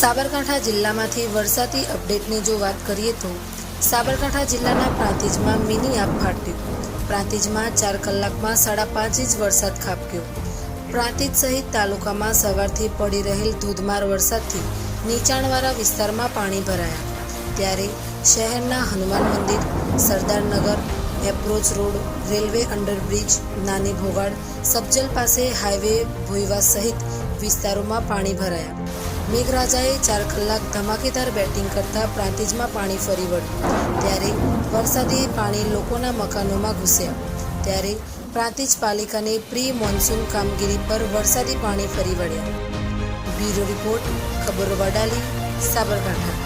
સાબરકાંઠા જિલ્લામાંથી વરસાદી અપડેટની જો વાત કરીએ તો સાબરકાંઠા જિલ્લાના પ્રાંતિજમાં મિની આપ ફાટ્યું પ્રાંતિજમાં ચાર કલાકમાં સાડા પાંચ ઇંચ વરસાદ ખાબક્યો. પ્રાંતિજ સહિત તાલુકામાં સવારથી પડી રહેલ ધોધમાર વરસાદથી નીચાણવાળા વિસ્તારમાં પાણી ભરાયા. ત્યારે શહેરના હનુમાન મંદિર Sardarnagar approach road, railway underbridge, નાની ભોગાડ સબજલ પાસે હાઈવે ભોઈવા સહિત વિસ્તારોમાં પાણી ભરાયા. મેઘરાજાએ ચાર કલાક ધમાકેદાર બેટિંગ કરતા પ્રાંતિજમાં પાણી ફરી વળ્યું. ત્યારે વરસાદી પાણી લોકોના મકાનોમાં ઘૂસ્યા. ત્યારે પ્રાંતિજ પાલિકાની પ્રી મોન્સૂન કામગીરી પર વરસાદી પાણી ફરી વળ્યા. બ્યુરો રિપોર્ટ ખબર વડાલી સાબરકાંઠા.